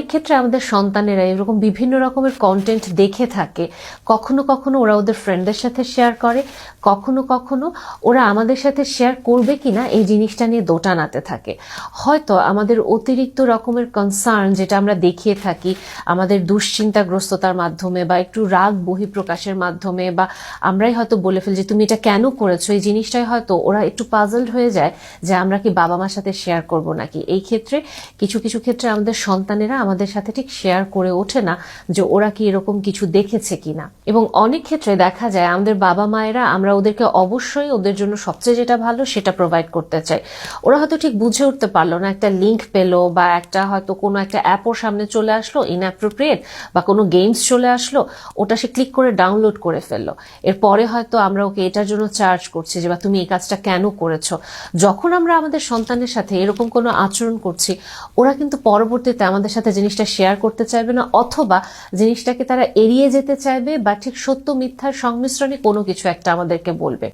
অনেক ক্ষেত্রে আমাদের সন্তানেরা এরকম বিভিন্ন রকমের কন্টেন্ট দেখে থাকে। কখনো কখনো ওরা ওদের ফ্রেন্ডদের সাথে শেয়ার করে, কখনো কখনো ওরা আমাদের সাথে শেয়ার করবে কিনা এই জিনিসটা নিয়ে দোটানাতে থাকে। হয়তো আমাদের অতিরিক্ত রকমের কনসার্ন যেটা আমরা দেখিয়ে থাকি, আমাদের দুশ্চিন্তাগ্রস্ততার মাধ্যমে বা একটু রাগ বহিঃপ্রকাশের মাধ্যমে বা আমরাই হয়তো বলে ফেলি যে, তুমি এটা কেন করেছ? এই জিনিসটাই হয়তো ওরা একটু পাজলড হয়ে যায় যে, আমরা কি বাবা মার সাথে শেয়ার করব নাকি? এই ক্ষেত্রে কিছু কিছু ক্ষেত্রে আমাদের সন্তানেরা আমাদের সাথে ঠিক শেয়ার করে ওঠে না যে ওরা কি এরকম কিছু দেখেছে কিনা। এবং অনেক ক্ষেত্রে দেখা যায় আমাদের বাবা মায়েরা আমরা ওদেরকে অবশ্যই ওদের জন্য সবচেয়ে যেটা ভালো সেটা প্রোভাইড করতে চাই। ওরা হয়তো ঠিক বুঝে উঠতে পারল না, একটা লিঙ্ক পেল বা একটা হয়তো কোনো একটা অ্যাপ ওর সামনে চলে আসলো ইনঅ্যাপ্রোপ্রিয়েট বা কোনো গেমস চলে আসলো, ওটা সে ক্লিক করে ডাউনলোড করে ফেলল। এরপরে হয়তো আমরা ওকে এটার জন্য চার্জ করছি যে, বা তুমি এই কাজটা কেন করেছ? যখন আমরা আমাদের সন্তানের সাথে এরকম কোনো আচরণ করছি, ওরা কিন্তু পরবর্তীতে আমাদের সাথে জিনিসটা শেয়ার করতে চাইবে না, অথবা জিনিসটাকে তারা এড়িয়ে যেতে চাইবে, বা ঠিক সত্য মিথ্যার সংমিশ্রণে কোনো কিছু একটা আমাদেরকে বলবে।